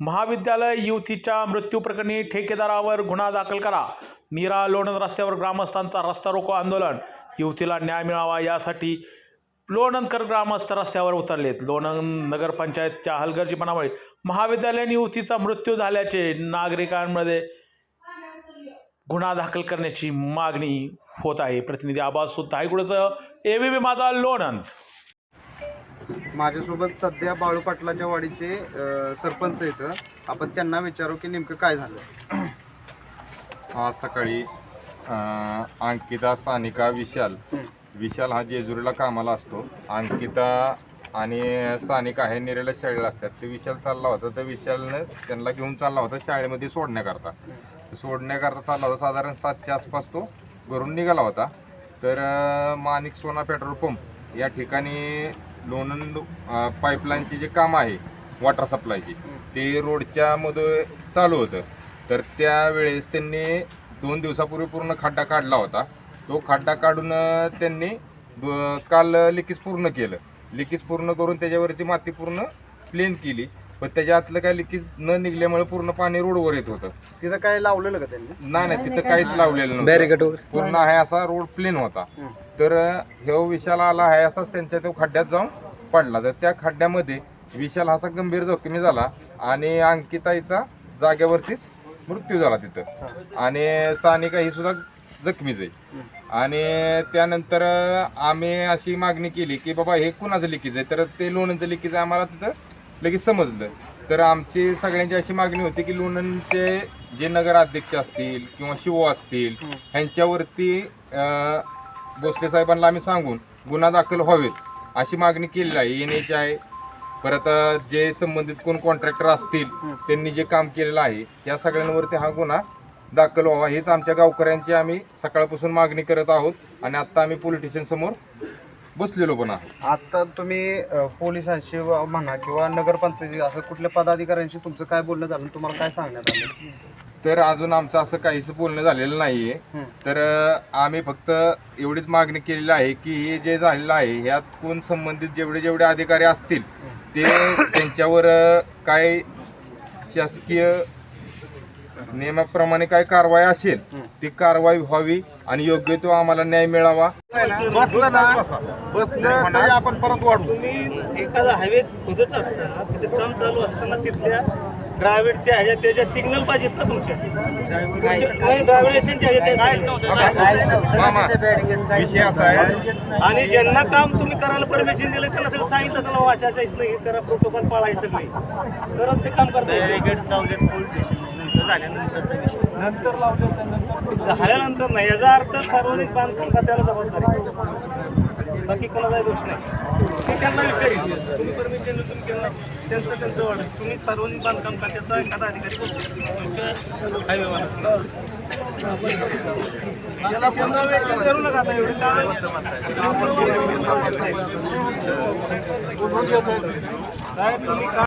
महाविद्यालय युवतीच्या मृत्यूप्रकरणी ठेकेदारावर गुन्हा दाखल करा. मीरा लोणंद रस्त्यावर ग्रामस्थांचा रस्ता रोको आंदोलन. युवतीला न्याय मिळावा यासाठी लोणंदकर ग्रामस्थ रस्त्यावर उतरलेत. लोणंद नगरपंचायतच्या हलगर्जीपणामुळे महाविद्यालयीन युवतीचा मृत्यू झाल्याचे नागरिकांमध्ये गुन्हा दाखल करण्याची मागणी होत आहे. प्रतिनिधी आबाज सुद्धा हायगुडचं एबीपी माझा लोणंद. माझ्यासोबत सध्या बाळू पाटलाच्या वाडीचे अ, सरपंच इथं आपण त्यांना विचारू की नेमकं काय झालं? आज सकाळी अं, अंकिता सानिका विशाल. विशाल हा जेजुरीला कामाला असतो. अंकिता आणि सानिका हे निरेला शाळेला असतात. ते विशाल चालला होता. तर विशालनं त्यांना घेऊन चालला होता. शाळेमध्ये सोडण्याकरता. तर सोडण्याकरता चालला होता. साधारण सातच्या आसपास तो घरून निघाला होता. तर अं, माणिक सोना पेट्रोल पंप या ठिकाणी लोणंद पाईपलाईनचे जे काम आहे वॉटर सप्लायचे ते रोडच्या मध्ये चालू होतं. तर त्यावेळेस त्यांनी दोन दिवसापूर्वी पूर्ण खड्डा काढला होता. तो खड्डा काढून त्यांनी काल लिकीज पूर्ण केलं. लिकीज पूर्ण करून त्याच्यावरती माती पूर्ण प्लेन केली. पण त्याच्या आतलं काय लिकीज न निघल्यामुळे पूर्ण पाणी रोडवर येत होतं. तिथं काय लावलेलं का त्यांनी? नाही नाही तिथं काहीच लावलेलं नव्हतं. पूर्ण आहे असा रोड प्लेन होता. हं. तर हे विशाल आला आहे असाच त्यांच्या तो खड्ड्यात जाऊन पडला. तर त्या खड्ड्यामध्ये विशाल असा गंभीर जखमी झाला आणि अंकिताईचा जागेवरतीच मृत्यू झाला तिथं. आणि सानिका ही सुद्धा जखमीच आहे. आणि त्यानंतर आम्ही अशी मागणी केली की बाबा हे कुणाचं लिकीज आहे? तर ते लोणचं लिकीज आहे आम्हाला तिथं लगेच समजलं तर आमची सगळ्यांची अशी मागणी होती की लोणंदचे जे नगराध्यक्ष असतील किंवा शिव असतील. ह्यांच्यावरती भोसले साहेबांना आम्ही सांगून गुन्हा दाखल व्हावेत अशी मागणी केलेली आहे एन एच आहे परत जे संबंधित कोण कॉन्ट्रॅक्टर असतील. त्यांनी जे काम केलेलं आहे या सगळ्यांवरती हा गुन्हा दाखल व्हावा हेच आमच्या गावकऱ्यांची आम्ही सकाळपासून मागणी करत आहोत आणि आता आम्ही पोलीस स्टेशन समोर बसलेलो पण आहोत. आता तुम्ही अ, पोलिसांशी व- म्हणा किंवा नगरपंचायती असं कुठल्या पदाधिकाऱ्यांशी तुमचं काय बोलणं झालं? तुम्हाला काय सांगण्यात आलं? तर अजून आमचं असं काहीच बोलणं झालेलं नाहीये. हं. तर अं, आम्ही फक्त एवढीच मागणी केलेली आहे की हे जे झालेलं आहे ह्यात कोण संबंधित जेवढे जेवढे अधिकारी असतील ते त्यांच्यावर अं, काय शासकीय नियमाप्रमाणे काय कारवाई असेल हं. ती कारवाई व्हावी आणि योग्य तो आम्हाला न्याय मिळावा. बसलं ना बसलं तरी आपण परत वाढू. तुम्ही एखादा हायवे खोदत असताना तिथे काम चालू असताना तिथल्या ड्रायव्हरच्या ह्याच्या त्याच्या सिग्नल पाहिजेत ना तुमच्या ड्रायव्हर लायसनच्या मामा विषय असा आहे. आणि ज्यांना काम तुम्ही करायला परमिशन दिलं त्यांना सगळं सांगितलं असेल बाबा अशा इथलं हे करा प्रोटोकॉल पाळायचं नाही. तरच ते काम करतात. नंतर झाल्यानंतर नाही. याचा अर्थ सार्वजनिक बांधकाम खात्याला जबाबदारी. बाकी कोणालाही दोष नाही. ते त्यांना विचारेल तुम्ही परमिशन तुम्ही केलं त्यांचं त्यांचं ऑर्डर तुम्ही सार्वजनिक बांधकाम खात्याचा एखादा अधिकारी बोलतो हायवेवाला नका. आता एवढे साहेब तुम्ही